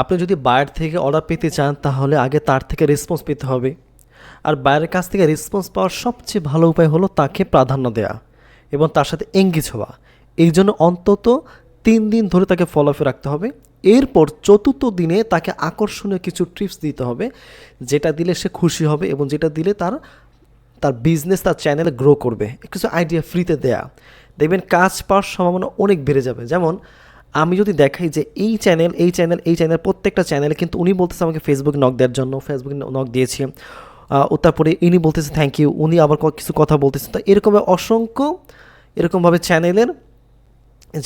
আপনি যদি বাইরে থেকে অর্ডার পেতে চান, তাহলে আগে তার থেকে রেসপন্স পেতে হবে। আর বাইরের কাছ থেকে রেসপন্স পাওয়ার সবচেয়ে ভালো উপায় হলো তাকে প্রাধান্য দেওয়া এবং তার সাথে এঙ্গেজ হওয়া। এই জন্য অন্তত তিন দিন ধরে তাকে ফলো আপে রাখতে হবে। এরপর চতুর্থ দিনে তাকে আকর্ষণীয় কিছু ট্রিপস দিতে হবে, যেটা দিলে সে খুশি হবে এবং যেটা দিলে তার তার বিজনেস তার চ্যানেলে গ্রো করবে। কিছু আইডিয়া ফ্রিতে দেয়া। দেখবেন কাজ পাওয়ার সম্ভাবনা অনেক বেড়ে যাবে। যেমন আমি যদি দেখাই যে এই চ্যানেল এই চ্যানেল এই চ্যানেল প্রত্যেকটা চ্যানেলে কিন্তু উনি বলতেছে আমাকে ফেসবুক নক দেওয়ার জন্য ফেসবুক নক দিয়েছি। তারপরে ইনি বলতেছে থ্যাংক ইউ উনি আবার কিছু কথা বলতেছে। তো এরকমভাবে অসংখ্য এরকমভাবে চ্যানেলের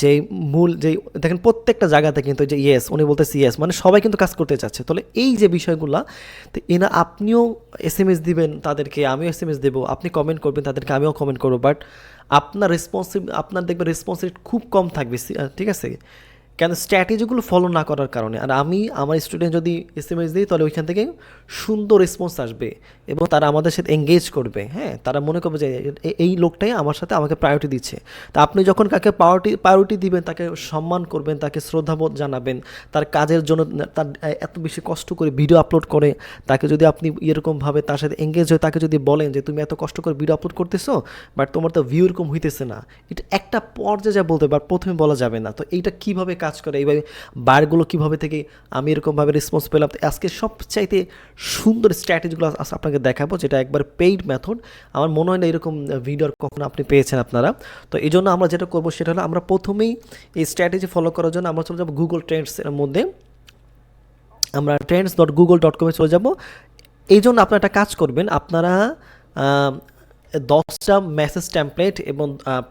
যে মূল, যে দেখেন প্রত্যেকটা জায়গাতে কিন্তু যে ইয়েস উনি বলতেছে ইয়েস মানে সবাই কিন্তু কাজ করতে চাচ্ছে। তাহলে এই যে বিষয়গুলো, তো এনা আপনিও এস এম এস দিবেন তাদেরকে, আমিও এস এম এস দেবো, আপনি কমেন্ট করবেন তাদেরকে, আমিও কমেন্ট করব। বাট আপনার রেসপন্সিভ আপনার দেখবে রেট খুব কম থাকবে ঠিক আছে? কেন স্ট্র্যাটেজিগুলো ফলো না করার কারণে? আর আমি, আমার স্টুডেন্ট যদি এস এম এস দিই তাহলে ওইখান থেকে সুন্দর রেসপন্স আসবে এবং তারা আমাদের সাথে এঙ্গেজ করবে। হ্যাঁ তারা মনে করবে যে এই লোকটাই আমার সাথে আমাকে প্রায়োরিটি দিচ্ছে। তা আপনি যখন কাকে প্রায়োরিটি প্রায়োরিটি দিবেন, তাকে সম্মান করবেন, তাকে শ্রদ্ধাবোধ জানাবেন, তার কাজের জন্য তার এত বেশি কষ্ট করে ভিডিও আপলোড করে, তাকে যদি আপনি এরকমভাবে তার সাথে এঙ্গেজ হয়ে তাকে যদি বলেন যে, তুমি এত কষ্ট করে ভিডিও আপলোড করতেছো বাট তোমার তো ভিউ এরকম হইতেছে না। এটা একটা পর্যায়ে যা বলতে বাট প্রথমে বলা যাবে না। তো এইটা কীভাবে কাজ করে এইভাবে বারগুলো কীভাবে থেকে আমি এরকমভাবে রেসপন্স পেলাম, তো আজকে সবচাইতে সুন্দর স্ট্র্যাটেজিগুলো আপনাকে দেখাবো, যেটা একবার পেইড মেথড আমার মনে হয় না এরকম ভিডিও কখনো আপনি পেয়েছেন আপনারা। তো এই জন্য আমরা যেটা করব সেটা হলো, আমরা প্রথমেই এই স্ট্র্যাটেজি ফলো করার জন্য আমরা চলে যাব গুগল ট্রেন্ডসের মধ্যে। আমরা ট্রেন্ডস ডট গুগল ডট কমে চলে যাব। এই জন্য আপনারা একটা কাজ করবেন, আপনারা দশটা মেসেজ টেমপ্লেট এবং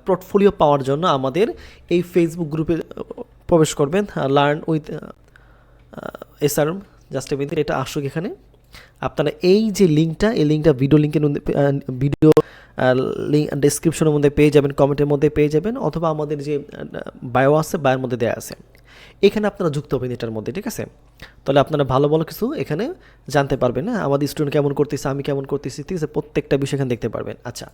পোর্টফোলিও পাওয়ার জন্য আমাদের এই ফেসবুক গ্রুপে প্রবেশ করবেন learn with S R just minute এটা আসুক এখানে। আপনারা এই যে লিঙ্কটা, এই লিঙ্কটা ভিডিও লিঙ্কের মধ্যে ভিডিও লিঙ্ক ডিসক্রিপশনের মধ্যে পেয়ে যাবেন কমেন্টের মধ্যে পেয়ে যাবেন, অথবা আমাদের যে বায়ো আছে বায়োর মধ্যে দেওয়া আছে। এখানে আপনারা যুক্ত হবেন এটার মধ্যে, ঠিক আছে? তাহলে আপনারা ভালো ভালো কিছু এখানে জানতে পারবেন হ্যাঁ? আমাদের স্টুডেন্ট কেমন করতেছে, আমি কেমন করতেছি, ঠিক আছে? প্রত্যেকটা বিষয় এখানে দেখতে পারবেন। আচ্ছা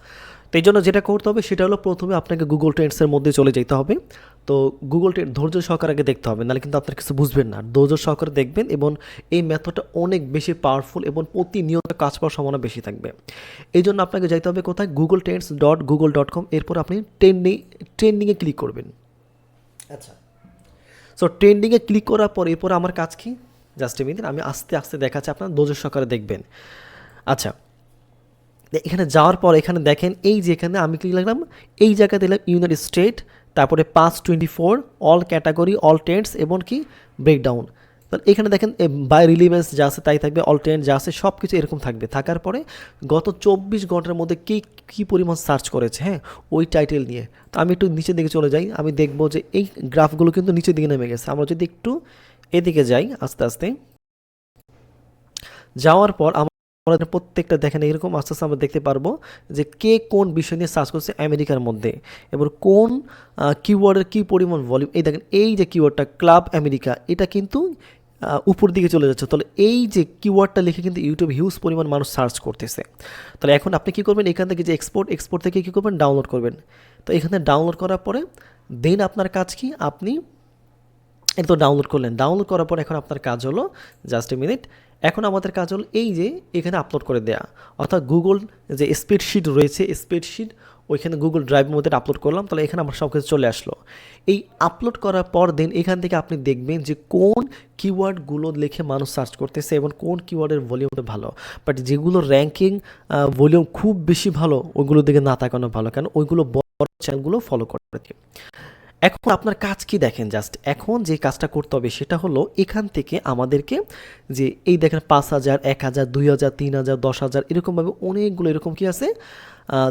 তো এই জন্য যেটা করতে হবে সেটা হলো প্রথমে আপনাকে গুগল ট্রেন্ডসের মধ্যে চলে যেতে হবে। তো গুগল ট্রেন্ড ধৈর্য সহকারে আগে দেখতে হবে, নাহলে কিন্তু আপনার কিছু বুঝবেন না। ধৈর্য সহকারে দেখবেন এবং এই মেথডটা অনেক বেশি পাওয়ারফুল এবং প্রতিনিয়ত কাজ পাওয়ার সম্ভাবনা বেশি থাকবে। এই জন্য আপনাকে যাইতে হবে কোথায়? Google trends dot Google dot com এরপর আপনি ট্রেন্ডিং ট্রেন্ডিংয়ে ক্লিক করবেন। আচ্ছা। সো ট্রেন্ডিংয়ে ক্লিক করার পর, এরপর আমার কাজ কি? জাস্ট মিনিট আমি আস্তে আস্তে দেখাচ্ছি আপনার দোজের সকালে দেখবেন। আচ্ছা এখানে যাওয়ার পর এখানে দেখেন, এই যে এখানে আমি ক্লিক লাগলাম, এই জায়গায় দিলাম ইউনাইটেড স্টেট তারপরে পাঁচ twenty four all category all trends এবং কি? ব্রেকডাউন তাহলে এখানে দেখেন বাই রিলিভেন্স যা আছে তাই থাকবে অল ট্রেন্ড যা আছে সব কিছু এরকম থাকবে। থাকার পরে গত চব্বিশ ঘণ্টার মধ্যে কে কী পরিমাণ সার্চ করেছে হ্যাঁ? ওই টাইটেল নিয়ে। তো আমি একটু নিচের দিকে চলে যাই। আমি দেখব যে এই গ্রাফগুলো কিন্তু নিচের দিকে নেমে গেছে। আমরা যদি একটু এদিকে যাই আস্তে আস্তে। যাওয়ার পর আমরা প্রত্যেকটা দেখেন এরকম, আস্তে আস্তে আমরা দেখতে পারব যে কে কোন বিষয় নিয়ে সার্চ করছে আমেরিকার মধ্যে। এবার কোন কিওয়ার্ডের কী পরিমাণ ভলিউম এই দেখেন, এই যে কিওয়ার্ডটা ক্লাব আমেরিকা এটা কিন্তু উপর দিকে চলে যাচ্ছে। তাহলে এই যে কিওয়ার্ডটা লিখে কিন্তু ইউটিউব হিউজ পরিমাণ মানুষ সার্চ করতেছে। তাহলে এখন আপনি কী করবেন? এখান থেকে যে এক্সপোর্ট এক্সপোর্ট থেকে কী করবেন? ডাউনলোড করবেন। তো এখানে ডাউনলোড করার পরে দেন আপনার কাজ কি? আপনি এটা তো ডাউনলোড করলেন। ডাউনলোড করার পর এখন আপনার কাজ হলো জাস্ট এ মিনিট এখন আমাদের কাজ হলো এই যে এখানে আপলোড করে দেয়া। অর্থাৎ গুগল যে স্প্রেডশিট রয়েছে স্প্রেডশিট ওইখানে গুগল ড্রাইভের মধ্যে আপলোড করলাম, তাহলে এখানে আমার সব কিছু চলে আসলো। এই আপলোড করার পর দিন এখান থেকে আপনি দেখবেন যে কোন কিওয়ার্ডগুলো লিখে মানুষ সার্চ করতেছে এবং কোন কিওয়ার্ডের ভলিউমটা ভালো। বাট যেগুলো র্যাঙ্কিং ভলিউম খুব বেশি ভালো, ওইগুলোর দিকে না তাকানো ভালো, কারণ ওইগুলো বড় চ্যানেলগুলো ফলো করে এখন আপনার কাজ কি দেখেন? জাস্ট এখন যে কাজটা করতে হবে সেটা হলো এখান থেকে আমাদেরকে যে এই দেখেন পাঁচ হাজার, এক হাজার, দুই হাজার, তিন হাজার, দশ হাজার, এরকমভাবে অনেকগুলো এরকম কি আছে?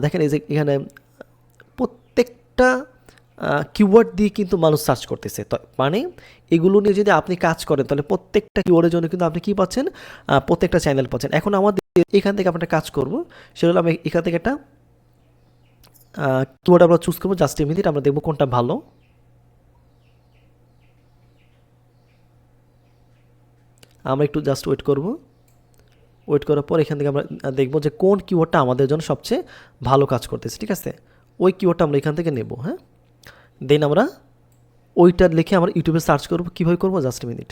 দেখেন এই যে এখানে প্রত্যেকটা কিওয়ার্ড দিয়ে কিন্তু মানুষ সার্চ করতেছে। মানে এগুলো নিয়ে যদি আপনি কাজ করেন, তাহলে প্রত্যেকটা কিওয়ার্ডের জন্য কিন্তু আপনি কি পাচ্ছেন? প্রত্যেকটা চ্যানেল পাচ্ছেন। এখন আমাদের এখান থেকে আমরা কাজ করব। সেটা হলো আমি এখান থেকে একটা কিওয়ার্ড আমরা চুজ করব। জাস্ট মিনিট আমরা দেখব কোনটা ভালো। আমরা একটু জাস্ট ওয়েট করব। ওয়েট করার পর এখান থেকে আমরা দেখব যে কোন কিওয়ার্ডটা আমাদের জন্য সবচেয়ে ভালো কাজ করতেছে, ঠিক আছে? ওই কিওয়ার্ডটা আমরা এখান থেকে নেব হ্যাঁ? দেন আমরা ওইটা লিখে আমরা ইউটিউবে সার্চ করব, কীভাবে করব? জাস্ট মিনিট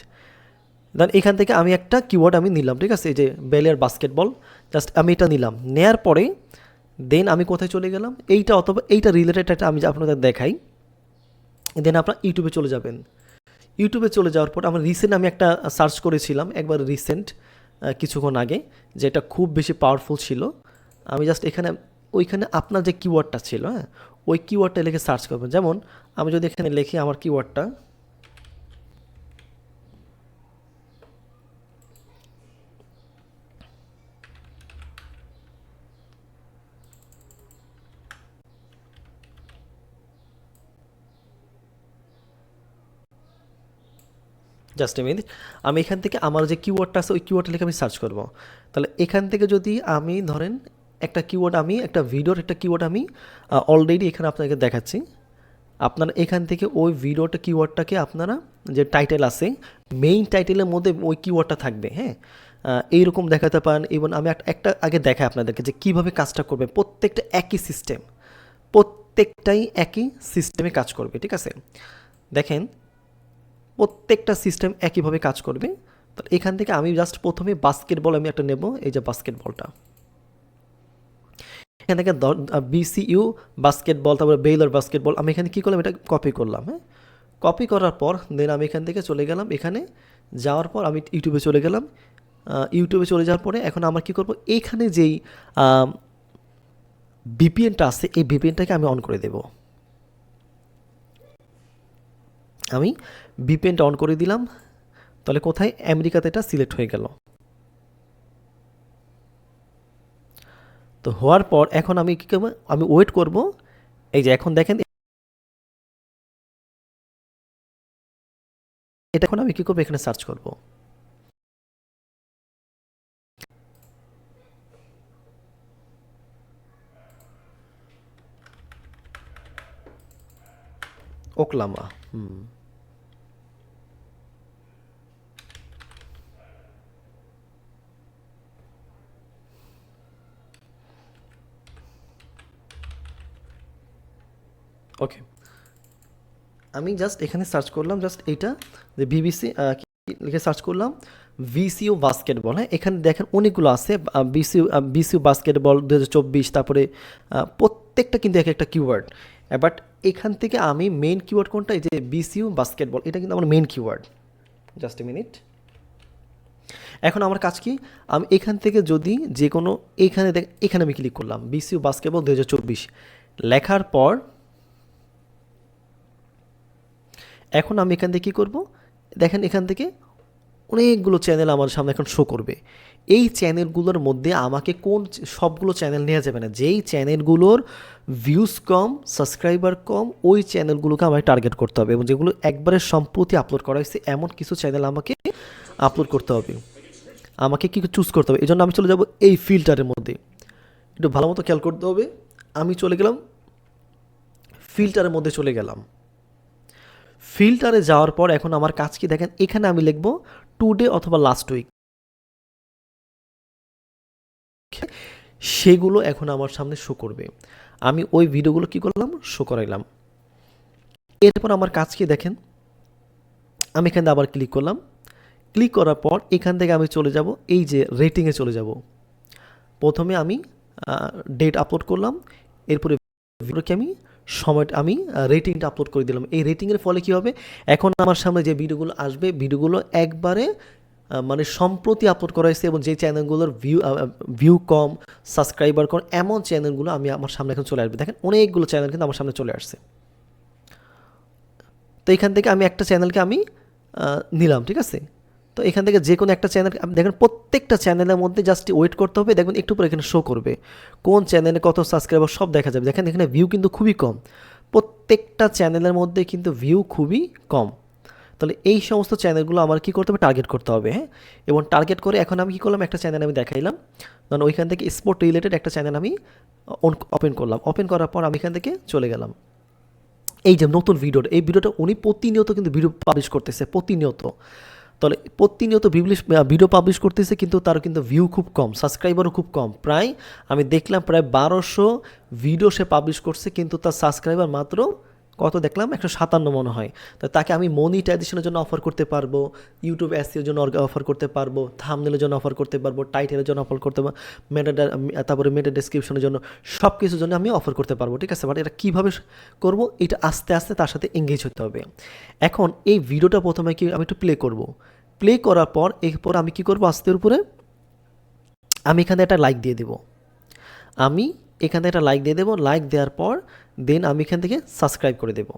দেন এখান থেকে আমি একটা কিওয়ার্ড আমি নিলাম, ঠিক আছে? এই যে বেলের বাস্কেটবল জাস্ট আমি এটা নিলাম। নেয়ার পরে দেন আমি কোথায় চলে গেলাম? এইটা অথবা এইটা রিলেটেড একটা আমি আপনাদের দেখাই। দেন আপনার ইউটিউবে চলে যাবেন। ইউটিউবে চলে যাওয়ার পর আমার রিসেন্ট আমি একটা সার্চ করেছিলাম, একবার রিসেন্ট কিছুক্ষণ আগে, যেটা খুব বেশি পাওয়ারফুল ছিল। আমি জাস্ট এখানে, ওইখানে আপনার যে কিওয়ার্ডটা ছিল হ্যাঁ ওই কিওয়ার্ডটা লিখে সার্চ করবেন। যেমন, আমি যদি এখানে লিখি আমার কিওয়ার্ডটা জাস্ট মিনিট আমি এখান থেকে আমার যে কিওয়ার্ডটা আছে, ওই কিওয়ার্ডটা লিখে আমি সার্চ করব। তাহলে এখান থেকে যদি আমি ধরেন একটা কিওয়ার্ড আমি, একটা ভিডিওর একটা কিওয়ার্ড আমি অলরেডি এখানে আপনাকে দেখাচ্ছি। আপনারা এখান থেকে ওই ভিডিওটা কিওয়ার্ডটাকে আপনারা যে টাইটেল আছে মেইন টাইটেলের মধ্যে ওই কিওয়ার্ডটা থাকবে হ্যাঁ? এইরকম দেখাতে পারেন। এবং আমি একটা আগে দেখাই আপনাদেরকে যে কীভাবে কাজটা করবে প্রত্যেকটা একই সিস্টেম প্রত্যেকটাই একই সিস্টেমে কাজ করবে, ঠিক আছে? দেখেন প্রত্যেকটা সিস্টেম একইভাবে কাজ করবে। তো এখান থেকে আমি জাস্ট প্রথমে বাস্কেটবল আমি একটা নেব, এই যে বাস্কেটবলটা এখান থেকে বিসিইউ বাস্কেটবল তারপরে বেইলার বাস্কেটবল আমি এখানে কী করলাম? এটা কপি করলাম হ্যাঁ? কপি করার পর দেন আমি এখান থেকে চলে গেলাম, এখানে যাওয়ার পর আমি ইউটিউবে চলে গেলাম। ইউটিউবে চলে যাওয়ার পরে এখন আমার কী করব? এইখানে যেই বিপিএনটা আছে, এই বিপিএনটাকে আমি অন করে দেব। আমি বিপিএনটা অন করে দিলাম। তাহলে কোথায়? আমেরিকাতে এটা সিলেক্ট হয়ে গেল। তো হওয়ার পর এখন আমি কী করব? আমি ওয়েট করব। এই যে এখন দেখেন, এটা এখন আমি কী করব? এখানে সার্চ করব। ওকলামা, হুম। ওকে আমি জাস্ট এখানে সার্চ করলাম জাস্ট এইটা যে বিবিসি লিখে সার্চ করলাম? ভিসিও বাস্কেটবল হ্যাঁ এখানে দেখেন অনেকগুলো আছে বিসিউ বিসিউ বাস্কেটবল দু হাজার চব্বিশ, তারপরে প্রত্যেকটা কিন্তু এক একটা কিওয়ার্ড বাট এখান থেকে আমি মেন কিওয়ার্ড কোনটা? এই যে বিসিউ বাস্কেটবল এটা কিন্তু আমার main keyword just a minute এখন আমার কাজ কি? আমি এখান থেকে যদি যে কোনো, এখানে দেখ, এখানে আমি ক্লিক করলাম বিসিউ বাস্কেটবল দু হাজার চব্বিশ। লেখার পর এখন আমি এখান থেকে কী করব? দেখেন এখান থেকে অনেকগুলো চ্যানেল আমার সামনে এখন শো করবে। এই চ্যানেলগুলোর মধ্যে আমাকে কোন সবগুলো চ্যানেল নেওয়া যাবে না। যেই চ্যানেলগুলোর ভিউজ কম সাবস্ক্রাইবার কম, ওই চ্যানেলগুলোকে আমাকে টার্গেট করতে হবে এবং যেগুলো একবারে সম্প্রতি আপলোড করা হয়েছে, এমন কিছু চ্যানেল আমাকে আপলোড করতে হবে। আমাকে কি চুজ করতে হবে? এই জন্য আমি চলে যাব এই ফিল্টারের মধ্যে। একটু ভালো মতো খেয়াল করতে হবে। আমি চলে গেলাম ফিল্টারের মধ্যে চলে গেলাম। ফিল্টারে যাওয়ার পর এখন আমার কাজ কি দেখেন, এখানে আমি লিখব টুডে অথবা লাস্ট উইক সেগুলো এখন আমার সামনে শো করবে। আমি ওই ভিডিওগুলো কি করলাম? শো করাইলাম। এরপর আমার কাজ কি দেখেন? আমি এখানে আবার ক্লিক করলাম। ক্লিক করার পর এখান থেকে আমি চলে যাব, এই যে রেটিংয়ে চলে যাব। প্রথমে আমি ডেট আপলোড করলাম। এরপরে আমি সময়টা আমি রেটিংটা আপলোড করে দিলাম। এই রেটিংয়ের ফলে কি হবে? এখন আমার সামনে যে ভিডিওগুলো আসবে, ভিডিওগুলো একবারে মানে সম্প্রতি আপলোড করা হয়েছে এবং যে চ্যানেলগুলোর ভিউ ভিউ কম সাবস্ক্রাইবার কম, এমন চ্যানেলগুলো আমি আমার সামনে এখন চলে আসবে। দেখেন অনেকগুলো চ্যানেল কিন্তু আমার সামনে চলে আসছে। তো এখান থেকে আমি একটা চ্যানেলকে আমি নিলাম, ঠিক আছে? তো এখান থেকে যে কোনো একটা চ্যানেল দেখেন প্রত্যেকটা চ্যানেলের মধ্যে জাস্ট ওয়েট করতে হবে, দেখবেন একটু পরে এখানে শো করবে। কোন চ্যানেলে কত সাবস্ক্রাইবার সব দেখা যাবে। দেখেন এখানে ভিউ কিন্তু খুবই কম। প্রত্যেকটা চ্যানেলের মধ্যে কিন্তু ভিউ খুবই কম। তাহলে এই সমস্ত চ্যানেলগুলো আমার কি করতে হবে? টার্গেট করতে হবে হ্যাঁ? এবং টার্গেট করে এখন আমি কী করলাম? একটা চ্যানেল আমি দেখাইলাম। ধরুন ওইখান থেকে স্পোর্ট রিলেটেড একটা চ্যানেল আমি ওপেন করলাম। ওপেন করার পর আমি এখান থেকে চলে গেলাম। এই যে নতুন ভিডিওটা এই ভিডিওটা উনি প্রতিনিয়ত কিন্তু ভিডিও পাবলিশ করতেছে, প্রতিনিয়ত। তাহলে প্রতিনিয়ত বিবলিশ ভিডিও পাবলিশ করতেছে, কিন্তু তার কিন্তু ভিউ খুব কম সাবস্ক্রাইবারও খুব কম। প্রায়, আমি দেখলাম প্রায় বারোশো ভিডিও সে পাবলিশ করছে, কিন্তু তার সাবস্ক্রাইবার মাত্র কত দেখলাম? একশো সাতান্ন মনে হয়। তো তাকে আমি মনিটাইজেশনের জন্য অফার করতে পারব ইউটিউব অ্যাসির জন্য অফার করতে পারব থামনেলের জন্য অফার করতে পারব টাইটেলের জন্য অফার করতে পারব মেটা তারপরে মেটা ডেসক্রিপশনের জন্য সব কিছুর জন্য আমি অফার করতে পারব, ঠিক আছে? বাট এটা কীভাবে করব? এটা আস্তে আস্তে তার সাথে এঙ্গেজ হতে হবে। এখন এই ভিডিওটা প্রথমে কি আমি একটু প্লে করব? প্লে করার পর, এরপর আমি কি করব? আস্তের উপরে আমি এখানে একটা লাইক দিয়ে দেব। আমি এখান একটা লাইক দিয়ে দেবো। লাইক দেওয়ার পর দেন আমি এখান থেকে সাবস্ক্রাইব করে দেব।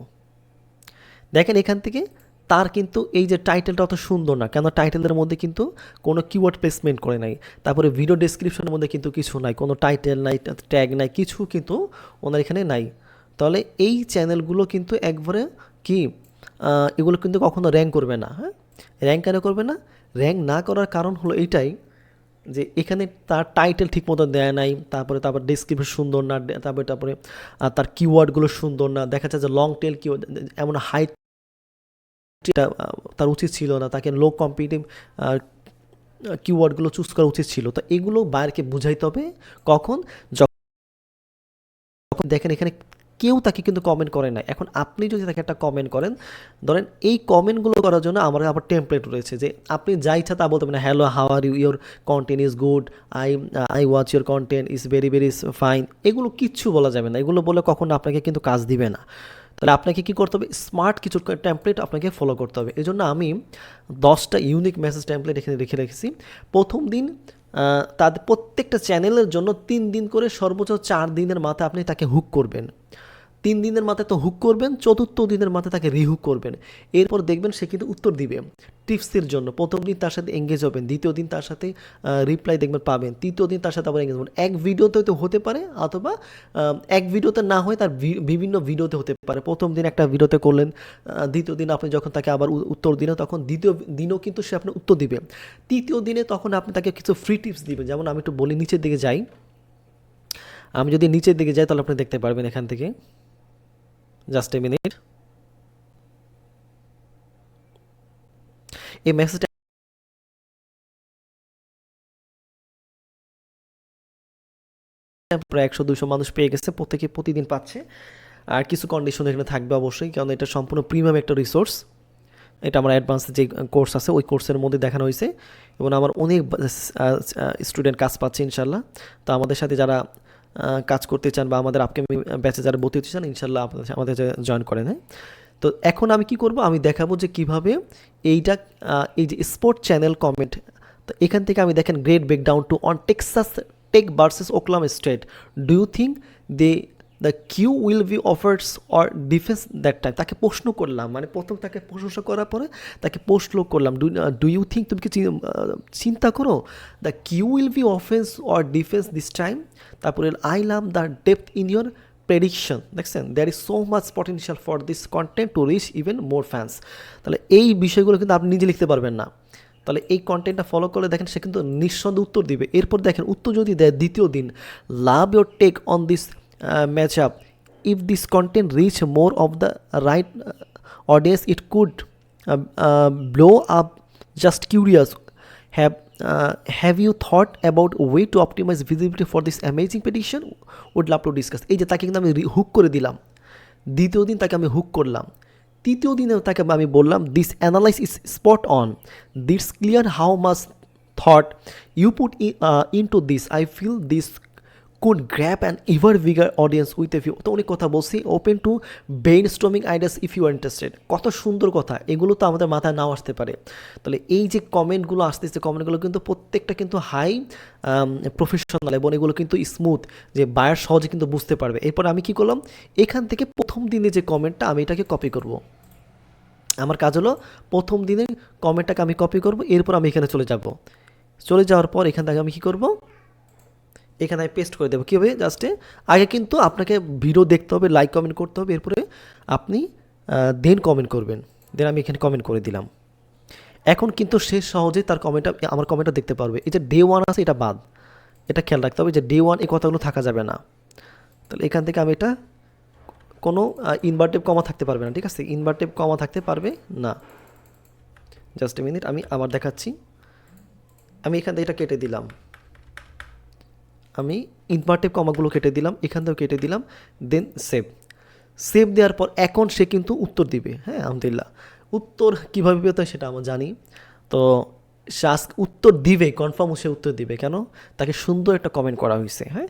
দেখেন এখান থেকে তার কিন্তু এই যে টাইটেলটা অত সুন্দর না কেন টাইটেলের মধ্যে কিন্তু কোনো কিওয়ার্ড প্লেসমেন্ট করে নাই। তারপরে ভিডিও ডেসক্রিপশনের মধ্যে কিন্তু কিছু নাই, কোনো টাইটেল নাই ট্যাগ নাই, কিছু কিন্তু ওনার এখানে নাই। তাহলে এই চ্যানেলগুলো কিন্তু একবারে কি এগুলো কিন্তু কখনো র্যাঙ্ক করবে না হ্যাঁ? র্যাঙ্ক কেন করবে না? র্যাঙ্ক না করার কারণ হলো এইটাই যে এখানে তার টাইটেল ঠিক মতো দেয় নাই, তারপরে তারপর ডিসক্রিপশন সুন্দর না, তারপরে তারপরে তার কিওয়ার্ডগুলো সুন্দর না, দেখা যাচ্ছে যে লং টেল কিওয়ার্ড এমন হাই তার উচিত ছিল না, তাকে লো কম্পিটিভ কিওয়ার্ডগুলো চুজ করা উচিত ছিল। তো এগুলো বাইরকে বুঝাইতে হবে কখন, যখন দেখেন এখানে কেউ তাকে কিন্তু কমেন্ট করে না এখন আপনি যদি তাকে একটা কমেন্ট করেন, ধরেন এই কমেন্টগুলো করার জন্য আমার আবার টেমপ্লেট রয়েছে যে আপনি যা ইচ্ছা তা বলতে পারেন hello how are you your content is good I I watch your content is very very is fine এগুলো কিচ্ছু বলা যাবে না। এগুলো বলে কখনো আপনাকে কিন্তু কাজ দিবে না। তাহলে আপনাকে কী করতে হবে? স্মার্ট কিছু টেমপ্লেট আপনাকে ফলো করতে হবে। এই জন্য আমি দশটা ইউনিক মেসেজ টেমপ্লেট এখানে রেখে রেখেছি। প্রথম দিন তাদের প্রত্যেকটা চ্যানেলের জন্য তিন দিন করে সর্বোচ্চ চার দিনের মাথায় আপনি তাকে হুক করবেন। তিন দিনের মাথায় তো হুক করবেন, চতুর্থ দিনের মাথায় তাকে রিহুক করবেন। এরপর দেখবেন সে কিন্তু উত্তর দিবে। টিপসের জন্য। প্রথম দিন তার সাথে এঙ্গেজ হবেন, দ্বিতীয় দিন তার সাথে রিপ্লাই দেখবেন পাবেন। তৃতীয় দিন তার সাথে আবার এঙ্গেজ হবেন। এক ভিডিওতে তো হতে পারে, অথবা এক ভিডিওতে না হয় তার বিভিন্ন ভিডিওতে হতে পারে। প্রথম দিন একটা ভিডিওতে করলেন দ্বিতীয় দিন আপনি যখন তাকে আবার উত্তর দিলেন, তখন দ্বিতীয় দিনও কিন্তু সে আপনার উত্তর দিবে। তৃতীয় দিনে তখন আপনি তাকে কিছু ফ্রি টিপস দিবেন। যেমন আমি একটু বলি, নিচের দিকে যাই। আমি যদি নিচের দিকে যাই, তাহলে আপনি দেখতে পারবেন এখান থেকে। জাস্ট এ মিনিট এই মেসেজটা প্রায় একশো দুশো মানুষ পেয়ে গেছে, প্রত্যেকে প্রতিদিন পাচ্ছে। আর কিছু কন্ডিশন এখানে থাকবে অবশ্যই, কারণ এটা সম্পূর্ণ প্রিমিয়াম একটা রিসোর্স এটা আমার অ্যাডভান্স যে কোর্স আছে, ওই কোর্সের মধ্যে দেখানো হয়েছে। এবং আমার অনেক স্টুডেন্ট কাজ পাচ্ছে ইনশাল্লাহ তো আমাদের সাথে যারা কাজ করতে চান বা আমাদের আপকে ব্যাচে যারা ভর্তি হতে চান ইনশাল্লাহ আপনাদের আমাদের জয়েন করেন হ্যাঁ? তো এখন আমি কি করব? আমি দেখাবো যে কীভাবে এইটা এই যে স্পোর্ট চ্যানেল কমেন্ট তো এখান থেকে আমি দেখেন great breakdown to on Texas Tech versus Oklahoma state do you think they the Q will be offers or defense that time তাকে প্রশ্ন করলাম মানে প্রথম তাকে প্রশংসা করার পরে তাকে প্রশ্ন করলাম ডু ডু ইউ থিঙ্ক তুমি কি চি- চিন্তা করো? The Q will be offense or defense this time তারপরে I love the depth in your prediction দেখছেন? There is so much potential for this content to reach even more fans তাহলে এই বিষয়গুলো কিন্তু আপনি নিজে লিখতে পারবেন না। তাহলে এই কন্টেন্টটা ফলো করলে দেখেন সে কিন্তু নিঃসন্দেহে উত্তর দিবে। এরপর দেখেন উত্তর যদি দেয় দ্বিতীয় দিন love your take on this match up if this content reach more of the right audience it could blow up just curious have uh, have you thought about way to optimize visibility for this amazing petition? Would love to discuss. এই যে তাকে কিন্তু আমি hook করে দিলাম। দ্বিতীয় দিন তাকে আমি হুক করলাম। তৃতীয় দিনে তাকে আমি বললাম this analyse is spot on this clear how much thought you put in to this I feel this could grab an even bigger audience with a view তো অনেক কথা বলছি open to brainstorming ideas if you are interested কত সুন্দর কথা, এগুলো তো আমাদের মাথায় নাও আসতে পারে। তাহলে এই যে কমেন্টগুলো আসতেছে কমেন্টগুলো কিন্তু প্রত্যেকটা কিন্তু হাই প্রফেশনাল এবং এগুলো কিন্তু স্মুথ যে বায়ার সহজে কিন্তু বুঝতে পারবে। এরপর আমি কি করলাম, এখান থেকে প্রথম দিনে যে কমেন্টটা আমি এটাকে কপি করব। আমার কাজ হলো প্রথম দিনে কমেন্টটাকে আমি কপি করব, এরপর আমি এখানে চলে যাব। চলে যাওয়ার পর এখান থেকে আমি কী করব? এখানে আমি পেস্ট করে দেবো। কীভাবে? জাস্টে আগে কিন্তু আপনাকে ভিডিও দেখতে হবে লাইক কমেন্ট করতে হবে। এরপরে আপনি দেন কমেন্ট করবেন। দেন আমি এখানে কমেন্ট করে দিলাম। এখন কিন্তু সে সহজে তার কমেন্টটা আমার কমেন্টটা দেখতে পারবে। এই যে ডে ওয়ান আছে, এটা বাদ। এটা খেয়াল রাখতে হবে যে ডে ওয়ান এই কথাগুলো থাকা যাবে না। তাহলে এখান থেকে আমি এটা কোনো ইনভার্টেভ কমা থাকতে পারবে না, ঠিক আছে? ইনভার্টেভ কমা থাকতে পারবে না। জাস্ট এ মিনিট আমি আবার দেখাচ্ছি। আমি এখান থেকে এটা কেটে দিলাম। আমি ইনভার্টেভ কমাগুলো কেটে দিলাম এখান থেকেও কেটে দিলাম দেন সেভ সেভ দেওয়ার পর এখন সে কিন্তু উত্তর দিবে। হ্যাঁ আলহামদুলিল্লাহ। উত্তর কীভাবে পেতে সেটা আমরা জানি। তো সে আজকে উত্তর দিবে কনফার্ম সে উত্তর দিবে। কেন? তাকে সুন্দর একটা কমেন্ট করা হয়েছে হ্যাঁ?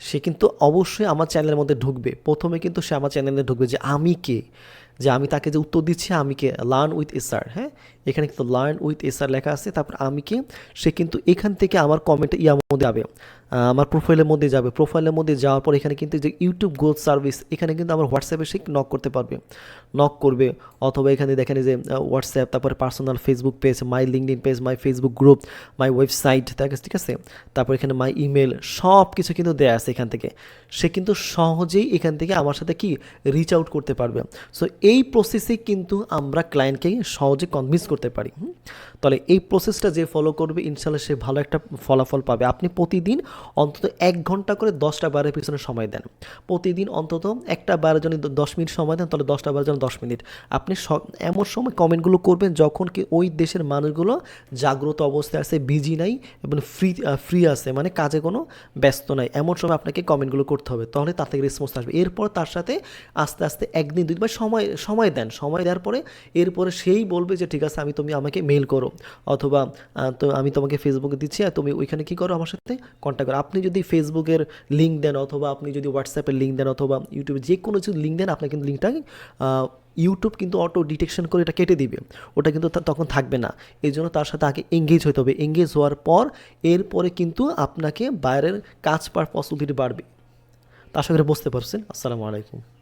সে কিন্তু অবশ্যই আমার চ্যানেলের মধ্যে ঢুকবে। প্রথমে কিন্তু সে আমার চ্যানেলে ঢুকবে যে আমি কে? যে আমি তাকে যে উত্তর দিচ্ছি, আমি কে? লার্ন উইথ এসআর হ্যাঁ? এখানে কিন্তু লার্ন উইথ এসআর লেখা আছে, তারপর আমি কে? সে কিন্তু এখান থেকে আমার কমেন্ট ইয়ার মধ্যে যাবে। আমার প্রোফাইলের মধ্যে যাবে। প্রোফাইলের মধ্যে যাওয়ার পর এখানে কিন্তু যে ইউটিউব গ্রোথ সার্ভিস এখানে কিন্তু আমার হোয়াটসঅ্যাপে সে নক করতে পারবে। নক করবে, অথবা এখানে দেখেন যে হোয়াটসঅ্যাপ তারপরে personal Facebook page my LinkedIn page my Facebook group my website ঠিক আছে? তারপর এখানে মাই ইমেল সব কিছু কিন্তু দেয়া আছে এখান থেকে। সে কিন্তু সহজেই এখান থেকে আমার সাথে কি? রিচ আউট করতে পারবে। সো এই প্রসেসে কিন্তু আমরা ক্লায়েন্টকে সহজে কনভিন্স করতে পারি। তাহলে এই প্রসেসটা যে ফলো করবে, ইনশাল্লাহ সে ভালো একটা ফলাফল পাবে। আপনি প্রতিদিন অন্তত এক ঘণ্টা করে দশটা বারের পিছনে সময় দেন। প্রতিদিন অন্তত একটা বারের জন্য দশ মিনিট সময় দেন, তাহলে দশটা বারের জন্য দশ মিনিট। আপনি এমন সময় কমেন্টগুলো করবেন যখন কি ওই দেশের মানুষগুলো জাগ্রত অবস্থায় আছে বিজি নাই এবং ফ্রি ফ্রি আছে মানে কাজে কোনো ব্যস্ত নাই। এমন সময় আপনাকে কমেন্টগুলো করতে হবে, তাহলে তার থেকে রেসপন্স আসবে। এরপর তার সাথে আস্তে আস্তে একদিন, দুইবার সময় সময় দেন। সময় দেওয়ার পরে, এরপরে সেই বলবে যে, ঠিক আছে, আমি তুমি আমাকে মেল করো। অথবা তো আমি তোমাকে ফেসবুকে দিচ্ছি, আর তুমি ওইখানে কী করো আমার সাথে? কন্ট্যাক্ট করো আপনি যদি ফেসবুকের লিঙ্ক দেন অথবা আপনি যদি হোয়াটসঅ্যাপের লিঙ্ক দেন অথবা ইউটিউবে যে কোনো কিছু লিঙ্ক দেন, আপনার কিন্তু লিঙ্কটা ইউটিউব কিন্তু অটো ডিটেকশন করে এটা কেটে দিবে। ওটা কিন্তু তখন থাকবে না। এই জন্য তার সাথে আগে এঙ্গেজ হতে হবে। এঙ্গেজ হওয়ার পর এরপরে কিন্তু আপনাকে বাইরের কাজ পাওয়ার পসিবিলিটি বাড়বে। তার করে বুঝতে পারছেন। আসসালামু আলাইকুম।